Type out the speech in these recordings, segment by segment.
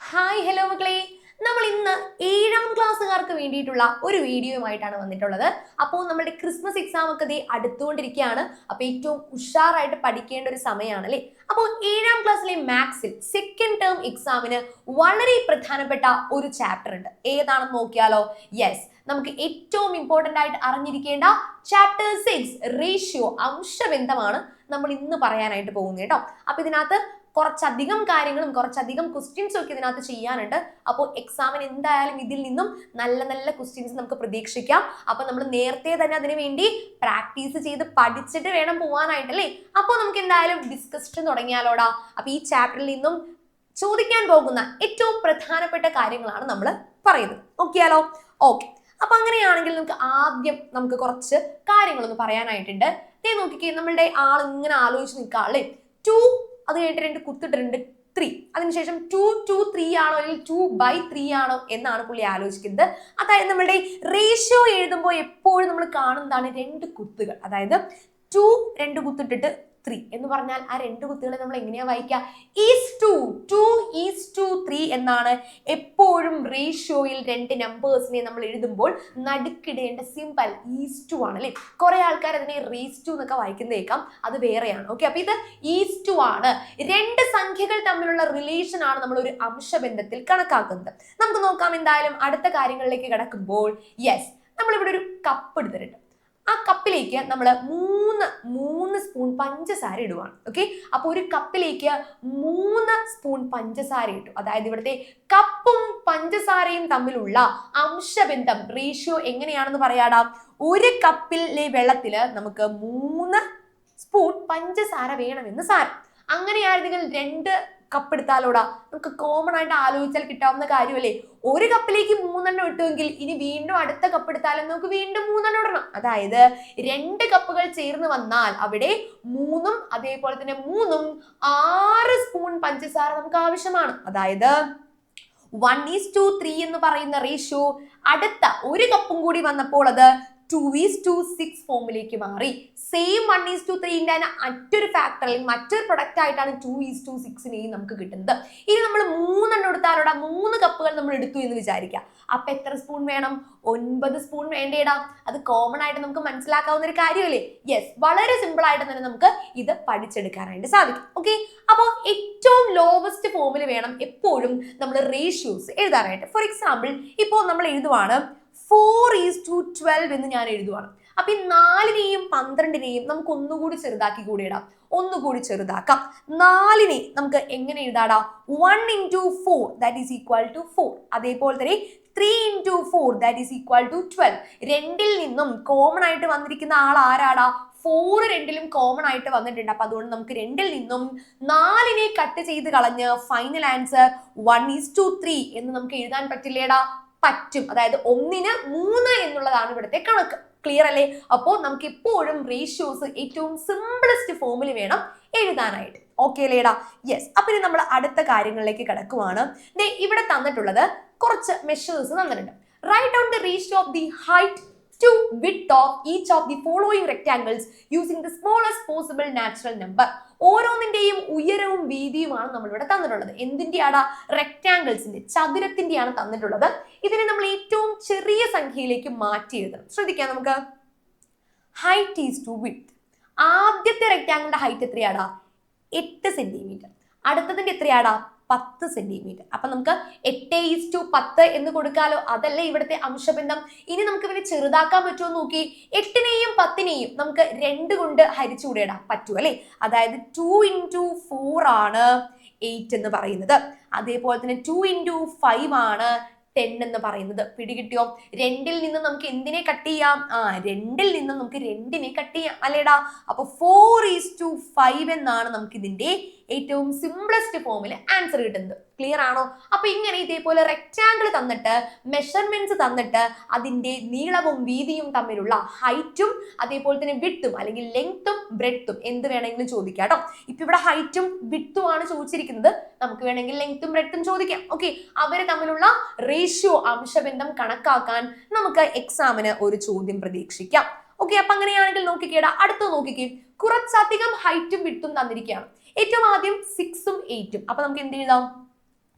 Hi hello മക്കളെ. നമ്മൾ ഇന്ന് ഏഴാം ക്ലാസ്സുകാർക്ക് വേണ്ടിയിട്ടുള്ള ഒരു വീഡിയോയുമായിട്ടാണ് വന്നിട്ടുള്ളത്. അപ്പോൾ നമ്മുടെ ക്രിസ്മസ് എക്സാം ഒക്കെ ദേ അടുത്തുകൊണ്ടിരിക്കുകയാണ്. അപ്പോൾ ഏറ്റവും ഉഷാറായിട്ട് പഠിക്കേണ്ട ഒരു സമയമാണ് അല്ലേ അപ്പോൾ ഏഴാം ക്ലാസ്സിലെ മാത്സിൽ സെക്കൻഡ് ടേം എക്സാമിന് വളരെ പ്രധാനപ്പെട്ട ഒരു ചാപ്റ്റർ ഉണ്ട്. ഏതാണെന്ന് നോക്കിയാലോ? യെസ് നമുക്ക് ഏറ്റവും ഇമ്പോർട്ടന്റ് ആയിട്ട് അറിഞ്ഞിരിക്കേണ്ട ചാപ്റ്റർ സിക്സ് റേഷ്യോ അംശബന്ധമാണ് നമ്മൾ ഇന്ന് പറയാനായിട്ട് പോകുന്നത് കേട്ടോ. അപ്പൊ ഇതിനകത്ത് കുറച്ചധികം കാര്യങ്ങളും കുറച്ചധികം ക്വസ്റ്റ്യൻസും ഒക്കെ ഇതിനകത്ത് ചെയ്യാനുണ്ട്. അപ്പോൾ എക്സാമിന് എന്തായാലും ഇതിൽ നിന്നും നല്ല നല്ല ക്വസ്റ്റ്യൻസ് നമുക്ക് പ്രതീക്ഷിക്കാം. അപ്പൊ നമ്മൾ നേരത്തെ തന്നെ അതിനു വേണ്ടി പ്രാക്ടീസ് ചെയ്ത് പഠിച്ചിട്ട് വേണം പോകാനായിട്ടല്ലേ അപ്പോൾ നമുക്ക് എന്തായാലും ഡിസ്കഷൻ തുടങ്ങിയാലോടാ. അപ്പൊ ഈ ചാപ്റ്ററിൽ നിന്നും ചോദിക്കാൻ പോകുന്ന ഏറ്റവും പ്രധാനപ്പെട്ട കാര്യങ്ങളാണ് നമ്മൾ പറയുന്നത്. നോക്കിയാലോ? ഓക്കെ. അപ്പൊ അങ്ങനെയാണെങ്കിൽ നമുക്ക് ആദ്യം നമുക്ക് കുറച്ച് കാര്യങ്ങളൊന്ന് പറയാനായിട്ടുണ്ട്. നോക്കിക്കേ നമ്മളുടെ ആൾ ഇങ്ങനെ ആലോചിച്ച് നിൽക്കാം അല്ലേ? ടു അത് കഴിഞ്ഞിട്ട് രണ്ട് കുത്തിട്ടിട്ടുണ്ട് ത്രീ അതിനുശേഷം ടു ടു ത്രീ ആണോ അല്ലെങ്കിൽ ടു ബൈ ത്രീ ആണോ എന്നാണ് പുള്ളി ആലോചിക്കുന്നത്. അതായത് നമ്മുടെ റേഷ്യോ എഴുതുമ്പോൾ എപ്പോഴും നമ്മൾ കാണുന്നതാണ് രണ്ട് കുത്തുകൾ. അതായത് ടു രണ്ട് കുത്തിട്ടിട്ട് ത്രീ എന്ന് പറഞ്ഞാൽ ആ രണ്ട് കുത്തുകളെ നമ്മൾ എങ്ങനെയാ വായിക്കുക? Is to two is to three എന്നാണ് എപ്പോഴും റേഷ്യോയിൽ രണ്ട് നമ്പേഴ്സിനെ നമ്മൾ എഴുതുമ്പോൾ നടുക്കിടേണ്ട സിമ്പിൾ ഈസ് ടു ആണ് അല്ലേ? കുറെ ആൾക്കാർ അതിനെ റേസ് ടു എന്നൊക്കെ വായിക്കുന്നേക്കാം. അത് വേറെയാണ്. ഓക്കെ അപ്പൊ ഇത് ഈസ് ടു ആണ്. രണ്ട് സംഖ്യകൾ തമ്മിലുള്ള റിലേഷൻ ആണ് നമ്മൾ ഒരു അംശബന്ധത്തിൽ കണക്കാക്കുന്നത്. നമുക്ക് നോക്കാം എന്തായാലും അടുത്ത കാര്യങ്ങളിലേക്ക് കിടക്കുമ്പോൾ യെസ് നമ്മളിവിടെ ഒരു കപ്പ് എടുത്തിട്ടുണ്ട്. ആ കപ്പിലേക്ക് നമ്മൾ മൂന്ന് മൂന്ന് സ്പൂൺ പഞ്ചസാര ഇടുവാണ്. ഓക്കെ അപ്പോൾ ഒരു കപ്പിലേക്ക് മൂന്ന് സ്പൂൺ പഞ്ചസാര ഇട്ടു. അതായത് ഇവിടുത്തെ കപ്പും പഞ്ചസാരയും തമ്മിലുള്ള അംശബന്ധം റേഷ്യോ എങ്ങനെയാണെന്ന് പറയാടാ? ഒരു കപ്പിലെ വെള്ളത്തിൽ നമുക്ക് മൂന്ന് സ്പൂൺ പഞ്ചസാര വേണമെന്ന് സാരം. അങ്ങനെയായിരുന്നെങ്കിൽ രണ്ട് കപ്പ് എടുത്താലോടാ നമുക്ക് കോമൺ ആയിട്ട് ആലോചിച്ചാൽ കിട്ടാവുന്ന കാര്യമല്ലേ? ഒരു കപ്പിലേക്ക് മൂന്നെണ്ണം ഇട്ടുവെങ്കിൽ ഇനി വീണ്ടും അടുത്ത കപ്പ് എടുത്താലും നമുക്ക് വീണ്ടും മൂന്നെണ്ണം ഇടണം. അതായത് രണ്ട് കപ്പുകൾ ചേർന്ന് വന്നാൽ അവിടെ മൂന്നും അതേപോലെ തന്നെ മൂന്നും ആറ് സ്പൂൺ പഞ്ചസാര നമുക്ക് ആവശ്യമാണ്. അതായത് വൺ ഈസ് ടു ത്രീ എന്ന് പറയുന്ന റേഷ്യോ അടുത്ത ഒരു കപ്പും കൂടി വന്നപ്പോൾ അത് ടു ഈസ് ടു സിക്സ് ഫോമിലേക്ക് മാറി. സെയിം വൺ ഈസ് ടു ത്രീന്റെ തന്നെ മറ്റൊരു ഫാക്ടർ അല്ലെങ്കിൽ മറ്റൊരു പ്രൊഡക്റ്റ് ആയിട്ടാണ് ടു ഈസ് ടു സിക്സിനെയും നമുക്ക് കിട്ടുന്നത്. ഇനി നമ്മൾ മൂന്നെണ്ണം എടുത്താലോടാ മൂന്ന് കപ്പുകൾ നമ്മൾ എടുത്തു എന്ന് വിചാരിക്കുക. അപ്പം എത്ര സ്പൂൺ വേണം? ഒൻപത് സ്പൂൺ വേണ്ടേടാ. അത് കോമൺ ആയിട്ട് നമുക്ക് മനസ്സിലാക്കാവുന്ന ഒരു കാര്യമല്ലേ? യെസ് വളരെ സിമ്പിൾ ആയിട്ട് തന്നെ നമുക്ക് ഇത് പഠിച്ചെടുക്കാനായിട്ട് സാധിക്കും. ഓക്കെ അപ്പോൾ ഏറ്റവും ലോവസ്റ്റ് ഫോമിൽ വേണം എപ്പോഴും നമ്മൾ റേഷ്യൂസ് എഴുതാനായിട്ട്. ഫോർ എക്സാമ്പിൾ ഇപ്പോൾ നമ്മൾ എഴുതുവാണ് ഫോർ ഈസ് ടു ട്വൽവ് എന്ന് ഞാൻ എഴുതുവാണ്. അപ്പൊ ഈ നാലിനെയും പന്ത്രണ്ടിനെയും നമുക്ക് ഒന്നുകൂടി ചെറുതാക്കി കൂടി ഇടാം ഒന്നുകൂടി ചെറുതാക്കാം. നാലിനെ നമുക്ക് എങ്ങനെ എഴുതാടാ? One into four that is equal to four അതേപോലെ തന്നെ three into four that is equal to twelve രണ്ടിൽ നിന്നും കോമൺ ആയിട്ട് വന്നിരിക്കുന്ന ആൾ ആരാടാ? ഫോർ രണ്ടിലും കോമൺ ആയിട്ട് വന്നിട്ടുണ്ട്. അപ്പൊ അതുകൊണ്ട് നമുക്ക് രണ്ടിൽ നിന്നും നാലിനെ കട്ട് ചെയ്ത് കളഞ്ഞ് final answer one is to three എന്ന് നമുക്ക് എഴുതാൻ പറ്റില്ലേടാ? പറ്റും. അതായത് ഒന്നിന് മൂന്ന് എന്നുള്ളതാണ് ഇവിടുത്തെ കണക്ക്. ക്ലിയർ അല്ലേ? അപ്പോൾ നമുക്ക് ഇപ്പോഴും റേഷ്യോസ് ഏറ്റവും സിമ്പിളസ്റ്റ് ഫോമിൽ വേണം എഴുതാനായിട്ട്. ഓക്കെ അല്ലേടാ? യെസ് അപ്പൊ ഇനി നമ്മൾ അടുത്ത കാര്യങ്ങളിലേക്ക് കിടക്കുവാണ്. ദേ ഇവിടെ തന്നിട്ടുള്ളത് കുറച്ച് മെഷേഴ്സ് തന്നിട്ടുണ്ട്. Write out the ratio of the height to width of each of the following rectangles using the smallest possible natural number ഓരോന്നിന്റെയും ഉയരവും വീതിയുമാണ് നമ്മളിവിടെ തന്നിട്ടുള്ളത്. എന്തിന്റെയാണ് റെക്ടാങ്കിൾസിന്റെ ചതുരത്തിന്റെയാണ് തന്നിട്ടുള്ളത്. ഇതിനെ നമ്മൾ ഏറ്റവും ചെറിയ സംഖ്യയിലേക്ക് മാറ്റി എഴുതണം. ശ്രദ്ധിക്കാം നമുക്ക്. ഹൈറ്റ് ഈസ് ടു വിത്ത് ആദ്യത്തെ റെക്ടാങ്കിളിന്റെ ഹൈറ്റ് എത്രയാടാ? എട്ട് സെന്റിമീറ്റർ അടുത്തതിന്റെ എത്രയാടാ? പത്ത് സെന്റിമീറ്റർ അപ്പൊ നമുക്ക് എട്ട് ഈസ് ടു പത്ത് എന്ന് കൊടുക്കാലോ? അതല്ലേ ഇവിടുത്തെ അംശബന്ധം. ഇനി നമുക്ക് ഇവരെ ചെറുതാക്കാൻ പറ്റുമോ നോക്കി. എട്ടിനെയും പത്തിനെയും നമുക്ക് രണ്ട് കൊണ്ട് ഹരിച്ചുകൂടിയിടാം പറ്റൂ അല്ലേ? അതായത് ടു ഇന്റു ഫോർ ആണ് എയ്റ്റ് എന്ന് പറയുന്നത്. അതേപോലെ തന്നെ ടു ഇന്റു ഫൈവ് ആണ് ടെൻ എന്ന് പറയുന്നത്. പിടികിട്ടിയോ? രണ്ടിൽ നിന്ന് നമുക്ക് എന്തിനെ കട്ട് ചെയ്യാം? ആ രണ്ടിൽ നിന്ന് നമുക്ക് രണ്ടിനെ കട്ട് ചെയ്യാം അല്ലേടാ? അപ്പൊ ഫോർ ഈസ് ടു ഫൈവ് എന്നാണ് നമുക്ക് ഇതിന്റെ ഏറ്റവും സിംപ്ലസ്റ്റ് ഫോമിൽ ആൻസർ കിട്ടുന്നത്. ക്ലിയർ ആണോ? അപ്പൊ ഇങ്ങനെ ഇതേപോലെ റെക്റ്റാങ്കിൾ തന്നിട്ട് മെഷർമെന്റ്സ് തന്നിട്ട് അതിന്റെ നീളവും വീതിയും തമ്മിലുള്ള ഹൈറ്റും അതേപോലെ തന്നെ വിട്ടും അല്ലെങ്കിൽ ലെങ്ത്തും ബ്രെഡ്ത്തും എന്ത് വേണമെങ്കിലും ചോദിക്കാം കേട്ടോ ഇപ്പൊ ഇവിടെ ഹൈറ്റും വിട്ടും ആണ് ചോദിച്ചിരിക്കുന്നത്. നമുക്ക് വേണമെങ്കിൽ ലെങ്ത്തും ബ്രെഡ്ത്തും ചോദിക്കാം. ഓക്കെ അവർ തമ്മിലുള്ള റേഷ്യോ അംശബന്ധം കണക്കാക്കാൻ നമുക്ക് എക്സാമിന് ഒരു ചോദ്യം പ്രതീക്ഷിക്കാം. ഓക്കെ അപ്പൊ അങ്ങനെയാണെങ്കിൽ നോക്കിക്കേടാ. അടുത്ത് നോക്കിക്കേ. കുറച്ചധികം ഹൈറ്റും വിട്ടും തന്നിരിക്കുകയാണ്. ഏറ്റവും ആദ്യം സിക്സും എയ്റ്റും അപ്പൊ നമുക്ക് എന്ത് എഴുതാം?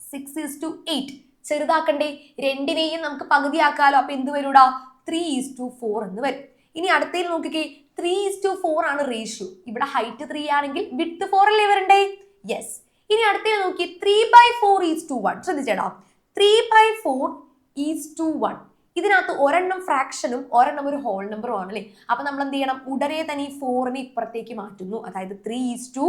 സിക്സ് ഈസ് ടു എയ്റ്റ് ചെറുതാക്കണ്ടേ? രണ്ടിനെയും നമുക്ക് പകുതിയാക്കാലോ. അപ്പൊ എന്ത് വരൂടാ? ത്രീ ഈസ് ടു ഫോർ എന്ന് വരും. ഇനി അടുത്തതിൽ നോക്കിക്കേ. ത്രീ ഈസ് ടു ഫോർ ആണ് റേഷ്യോ ഇവിടെ ഹൈറ്റ് ത്രീ ആണെങ്കിൽ വിത്ത് ഫോർ അല്ലേ വരണ്ടേ? യെസ് ഇനി അടുത്തതിൽ നോക്കി three by four is to one ശ്രദ്ധിച്ചേടാ three by four is to one ഇതിനകത്ത് ഒരെണ്ണം ഫ്രാക്ഷനും ഒരെണ്ണം ഒരു ഹോൾ നമ്പറും ആണ് അല്ലേ അപ്പൊ നമ്മൾ എന്ത് ചെയ്യണം? ഉടനെ തന്നെ ഈ ഫോറിനെ ഇപ്പുറത്തേക്ക് മാറ്റുന്നു. അതായത് three is to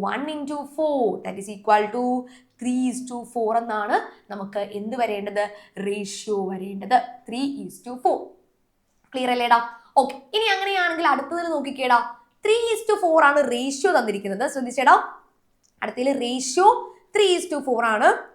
one into four that is equal to three is to four എന്നാണ് നമുക്ക് എന്ത് വരേണ്ടത്? റേഷ്യോ വരേണ്ടത്. Three is to four clear അല്ലേടാ ഓക്കെ ഇനി അങ്ങനെയാണെങ്കിൽ അടുത്തതിൽ നോക്കിക്കേടാ ത്രീ ഈസ് ടു ഫോർ ആണ് റേഷ്യോ തന്നിരിക്കുന്നത്. ശ്രദ്ധിച്ചേടാ അടുത്തതിൽ ratio three is to four ആണ്.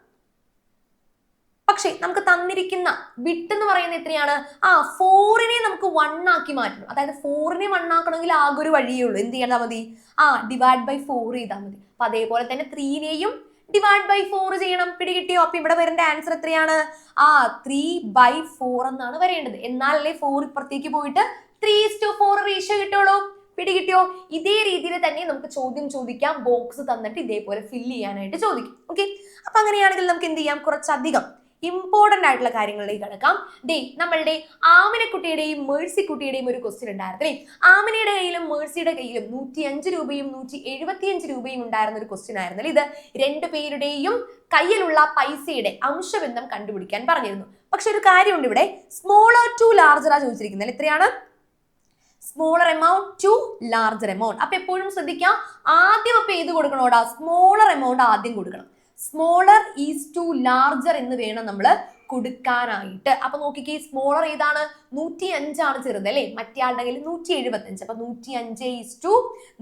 പക്ഷേ നമുക്ക് തന്നിരിക്കുന്ന വിട്ട് എന്ന് പറയുന്നത് എത്രയാണ്? ആ ഫോറിനെ വൺ ആക്കി മാറ്റണം. അതായത് ഫോറിനെ വൺ ആക്കണമെങ്കിൽ ആകെ ഒരു വഴിയേ ഉള്ളൂ. എന്ത് ചെയ്താൽ മതി. ആ ഡിവൈഡ് ബൈ ഫോർ ചെയ്താൽ മതി. അപ്പൊ അതേപോലെ തന്നെ ത്രീനെയും ഡിവൈഡ് ബൈ ഫോർ ചെയ്യണം. പിടികിട്ടിയോ അപ്പൊ ഇവിടെ വരേണ്ട ആൻസർ എത്രയാണ്? ആ ത്രീ ബൈ ഫോർ എന്നാണ് വരേണ്ടത്. എന്നാലല്ലേ ഫോർ ഇപ്പുറത്തേക്ക് പോയിട്ട് ത്രീ ടു ഫോർ റേഷ്യോ കിട്ടുള്ളൂ. പിടികിട്ടിയോ? ഇതേ രീതിയിൽ തന്നെ നമുക്ക് ചോദ്യം ചോദിക്കാം. ബോക്സ് തന്നിട്ട് ഇതേപോലെ ഫില്ല് ചെയ്യാനായിട്ട് ചോദിക്കും. ഓക്കെ അപ്പൊ അങ്ങനെയാണെങ്കിൽ നമുക്ക് എന്ത് ചെയ്യാം? കുറച്ചധികം ഇമ്പോർട്ടന്റ് ആയിട്ടുള്ള കാര്യങ്ങളിലേക്ക് കിടക്കാം. ദേ നമ്മളുടെ ആമിനക്കുട്ടിയുടെയും മേഴ്സിക്കുട്ടിയുടെയും ഒരു ക്വസ്റ്റ്യൻ ഉണ്ടായിരുന്നില്ലേ? ആമിനയുടെ കയ്യിലും മേഴ്സിയുടെ കയ്യിലും നൂറ്റി അഞ്ച് രൂപയും നൂറ്റി എഴുപത്തിയഞ്ച് രൂപയും ഉണ്ടായിരുന്ന ഒരു ക്വസ്റ്റ്യൻ ആയിരുന്നു ഇത് രണ്ടു പേരുടെയും കയ്യിലുള്ള പൈസയുടെ അംശബന്ധം കണ്ടുപിടിക്കാൻ പറഞ്ഞിരുന്നു. പക്ഷെ ഒരു കാര്യമുണ്ട് ഇവിടെ. സ്മോളർ ടു ലാർജറാ ചോദിച്ചിരിക്കുന്നത്. എത്രയാണ്? Smaller amount to larger amount അപ്പൊ എപ്പോഴും ശ്രദ്ധിക്കാം. ആദ്യം അപ്പൊ ഏത് കൊടുക്കണോടാ? സ്മോളർ എമൗണ്ട് ആദ്യം കൊടുക്കണം. സ്മോളർ ഈസ് ടു ലാർജർ എന്ന് വേണം നമ്മൾ കൊടുക്കാനായിട്ട്. അപ്പൊ നോക്കിക്കേ സ്മോളർ ഏതാണ്? നൂറ്റി അഞ്ചാണ് ചെറുത് അല്ലേ? മറ്റേ നൂറ്റി എഴുപത്തി അഞ്ച് അപ്പൊ നൂറ്റി അഞ്ച് ഈസ് ടു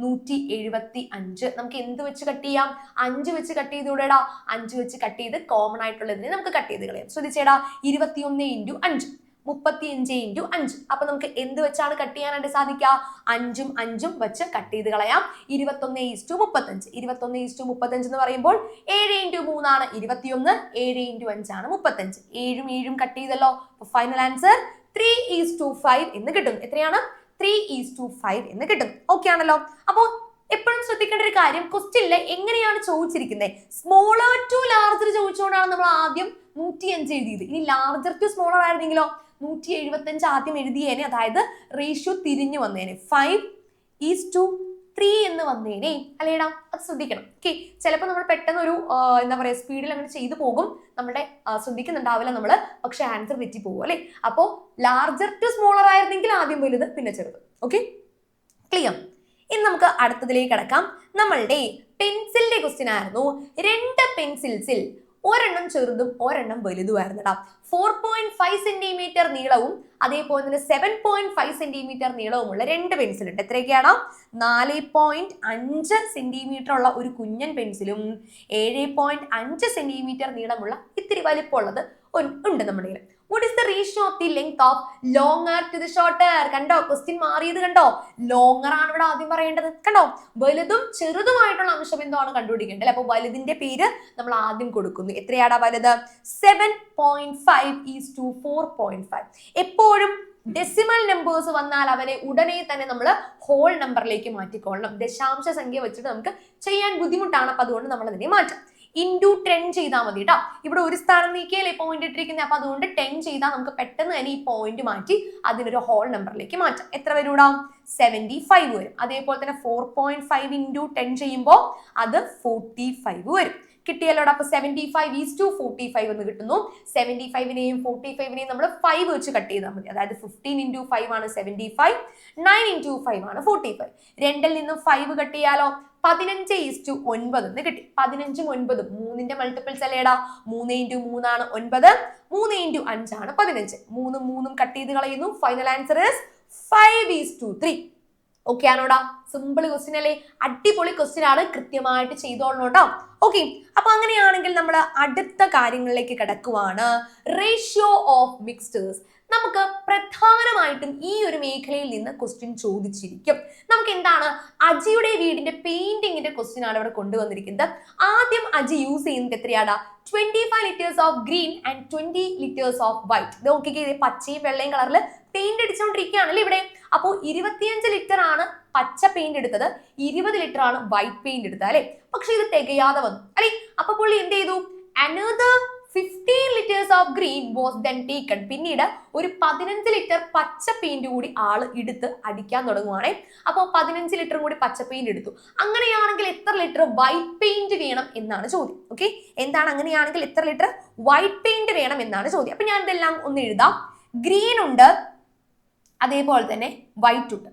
നൂറ്റി എഴുപത്തി അഞ്ച് നമുക്ക് എന്ത് വെച്ച് കട്ട് ചെയ്യാം? അഞ്ച് വെച്ച് കട്ട് ചെയ്തുകൂടെടാ അഞ്ച് വെച്ച് കട്ട് ചെയ്ത് കോമൺ ആയിട്ടുള്ളതിനെ നമുക്ക് കട്ട് ചെയ്ത് കളയാം. ശ്രദ്ധിച്ചേടാ ഇരുപത്തി ഒന്ന് ഇന്റു അഞ്ച്. മുപ്പത്തി അഞ്ച് ഇന്റു അഞ്ച്. അപ്പൊ നമുക്ക് എന്ത് വെച്ചാണ് കട്ട് ചെയ്യാനായിട്ട് സാധിക്കുക? അഞ്ചും അഞ്ചും വെച്ച് കട്ട് ചെയ്ത് കളയാം. ഇരുപത്തൊന്ന് ഈസ്റ്റു മുപ്പത്തഞ്ച്. ഇരുപത്തൊന്ന് ഈസ്റ്റു മുപ്പത്തഞ്ച് എന്ന് പറയുമ്പോൾ ഏഴ് ഇന്റു മൂന്നാണ് ഇരുപത്തിയൊന്ന്. ഏഴ് ഇന്റു അഞ്ചാണ് മുപ്പത്തഞ്ച്. ഏഴും ഏഴും കട്ട് ചെയ്തല്ലോ. Final answer three is to five എന്ന് കിട്ടും എത്രയാണ്? ത്രീ ഈസ് ടു ഫൈവ് എന്ന് കിട്ടും ഓക്കെ ആണല്ലോ. അപ്പോൾ എപ്പോഴും ശ്രദ്ധിക്കേണ്ട ഒരു കാര്യം ക്വസ്റ്റ്യനിൽ എങ്ങനെയാണ് ചോദിച്ചിരിക്കുന്നത് സ്മോളർ ടു ലാർജർ ചോദിച്ചുകൊണ്ടാണ് നമ്മൾ ആദ്യം നൂറ്റി അഞ്ച് എഴുതിയത്. ഇനി ലാർജർ ടു സ്മോളർ ആയിരുന്നെങ്കിലോ? നൂറ്റി എഴുപത്തി അഞ്ച് ആദ്യം എഴുതിയേനെ. അതായത് റേഷ്യോ തിരിഞ്ഞു വന്നേനെ. ഫൈവ് ഈസ് ടു ത്രീ എന്ന് വന്നേനെ. അല്ലേടാ അത് ശ്രദ്ധിക്കണം. ഓക്കെ ചിലപ്പോൾ നമ്മൾ പെട്ടെന്ന് ഒരു എന്താ പറയുക സ്പീഡിൽ അങ്ങനെ ചെയ്തു പോകും. നമ്മുടെ ശ്രദ്ധിക്കുന്നുണ്ടാവില്ല നമ്മൾ പക്ഷെ ആൻസർ തെറ്റി പോകും അല്ലേ? അപ്പോൾ ലാർജർ ടു സ്മോളർ ആയിരുന്നെങ്കിൽ ആദ്യം വലുത് പിന്നെ ചെറുത്. ഓക്കെ ക്ലിയർ ഇനി നമുക്ക് അടുത്തതിലേക്ക് കിടക്കാം. നമ്മളുടെ പെൻസിലിന്റെ ക്വസ്റ്റ്യൻ ആയിരുന്നു. രണ്ട് പെൻസിൽസിൽ ഒരെണ്ണം ചെറുതും ഒരെണ്ണം വലുതുമായിരുന്നടാ ഫോർ പോയിന്റ് ഫൈവ് സെന്റിമീറ്റർ നീളവും അതേപോലെ തന്നെ സെവൻ പോയിന്റ് ഫൈവ് സെന്റിമീറ്റർ നീളവുമുള്ള രണ്ട് പെൻസിൽ ഉണ്ട്. എത്രയൊക്കെയാണ്? നാല് പോയിന്റ് അഞ്ച് സെന്റിമീറ്റർ ഉള്ള ഒരു കുഞ്ഞൻ പെൻസിലും ഏഴ് പോയിന്റ് അഞ്ച് സെന്റിമീറ്റർ നീളമുള്ള ഇത്തിരി വലിപ്പമുള്ളത് ഉണ്ട് നമ്മുടെ കയ്യിൽ what is the റീഷൻ of the length of longer to the shorter കണ്ടോ? ക്വസ്റ്റ്യൻ മാറിയത് കണ്ടോ? ലോങ്ങർ ആണ് ഇവിടെ ആദ്യം പറയേണ്ടത്. കണ്ടോ? വലുതും ചെറുതുമായിട്ടുള്ള അംശം എന്താണ് കണ്ടുപിടിക്കേണ്ടത്? അപ്പൊ വലുതിന്റെ പേര് നമ്മൾ ആദ്യം കൊടുക്കുന്നു. എത്രയാടാ വലുത്? Seven point five is to four point five എപ്പോഴും ഡെസിമൽ നമ്പേഴ്സ് വന്നാൽ അവനെ ഉടനെ തന്നെ നമ്മൾ ഹോൾ നമ്പറിലേക്ക് മാറ്റിക്കൊള്ളണം. ദശാംശ സംഖ്യ വെച്ചിട്ട് നമുക്ക് ചെയ്യാൻ ബുദ്ധിമുട്ടാണ്. അപ്പൊ അതുകൊണ്ട് നമ്മൾ അതിനെ മാറ്റാം. ഇന്റു ടെൻ ചെയ്താൽ മതി കേട്ടോ ഇവിടെ ഒരു സ്ഥാനം നീക്കിയല്ലേ പോയിന്റ് ഇട്ടിരിക്കുന്നത് അപ്പൊ അതുകൊണ്ട് ടെൻ ചെയ്താൽ നമുക്ക് പെട്ടെന്ന് തന്നെ ഈ പോയിന്റ് മാറ്റി അതിനൊരു ഹോൾ നമ്പറിലേക്ക് മാറ്റാം. എത്ര വരൂടാ? സെവന്റി ഫൈവ് വരും. അതേപോലെ തന്നെ four point five into ten ചെയ്യുമ്പോൾ അത് ഫോർട്ടി ഫൈവ് വരും. കിട്ടിയല്ലോടാ. അപ്പൊ seventy five is to forty five എന്ന് കിട്ടുന്നു. സെവന്റി ഫൈവിനെയും ഫോർട്ടി ഫൈവിനെയും നമ്മൾ ഫൈവ് വെച്ച് കട്ട് ചെയ്താൽ മതി. അതായത് ഫിഫ്റ്റീൻ ഇന്റു ഫൈവ് ആണ് seventy five nine into five ആണ് ഫോർട്ടി ഫൈവ് രണ്ടിൽ നിന്നും ഫൈവ് കട്ട് ചെയ്യാലോ? പതിനഞ്ച് ഈസ് ടു ഒൻപത് എന്ന് കിട്ടി. പതിനഞ്ചും ഒൻപതും മൂന്നിന്റെ മൾട്ടിപ്പിൾസ് അല്ലേടാ? മൂന്ന് ഇന്റു മൂന്നാണ് ഒൻപത് മൂന്ന് ഇന്റു അഞ്ചാണ് പതിനഞ്ച്. മൂന്നും മൂന്നും കട്ട് ചെയ്ത് കളയുന്നു. Final answer is five is to three okay ആണോടാ? Simple question അല്ലേ? അടിപൊളി ക്വസ്റ്റ്യൻ ആണ് കൃത്യമായിട്ട് ചെയ്തോളണം കേട്ടോ ഓക്കെ അപ്പൊ അങ്ങനെയാണെങ്കിൽ നമ്മൾ അടുത്ത കാര്യങ്ങളിലേക്ക് കിടക്കുവാണ്. റേഷ്യോ ഓഫ് മിക്സ്റ്റേഴ്സ് നമുക്ക് പ്രധാനമായിട്ടും ഈ ഒരു മേഖലയിൽ നിന്ന് ക്വസ്റ്റ്യൻ ചോദിച്ചിരിക്കും. നമുക്ക് എന്താണ്? അജിയുടെ വീടിന്റെ പെയിന്റിങ്ങിന്റെ ക്വസ്റ്റ്യൻ ആണ് ഇവിടെ കൊണ്ടുവന്നിരിക്കുന്നത്. ആദ്യം അജി യൂസ് ചെയ്യുന്നത് എത്രയാണ് twenty five litres of green and twenty litres of white ഇത് പച്ചയും വെള്ളയും കളറിൽ പെയിന്റ് അടിച്ചുകൊണ്ടിരിക്കുകയാണല്ലേ ഇവിടെ? അപ്പോൾ ഇരുപത്തിയഞ്ച് ലിറ്റർ ആണ് പച്ച പെയിന്റ് എടുത്തത്. ഇരുപത് ലിറ്റർ ആണ് വൈറ്റ് പെയിന്റ് എടുത്തത് അല്ലെ? പക്ഷെ ഇത് തികയാതെ വന്നു. അല്ലെ? അപ്പൊ പുള്ളി എന്ത് ചെയ്തു? Another fifteen litres of green was then taken പിന്നീട് ഒരു പതിനഞ്ച് ലിറ്റർ പച്ച പെയിന്റ് കൂടി ആൾ എടുത്ത് അടിക്കാൻ തുടങ്ങുവാണേ. അപ്പോൾ പതിനഞ്ച് ലിറ്ററും കൂടി പച്ച പെയിന്റ് എടുത്തു. അങ്ങനെയാണെങ്കിൽ എത്ര ലിറ്റർ വൈറ്റ് പെയിന്റ് വേണം എന്നാണ് ചോദ്യം. ഓക്കെ എന്താണ് അങ്ങനെയാണെങ്കിൽ എത്ര ലിറ്റർ വൈറ്റ് പെയിന്റ് വേണം എന്നാണ് ചോദ്യം. അപ്പൊ ഞാൻ ഇതെല്ലാം ഒന്ന് എഴുതാം. ഗ്രീൻ ഉണ്ട്. അതേപോലെ തന്നെ വൈറ്റ് ഉണ്ട്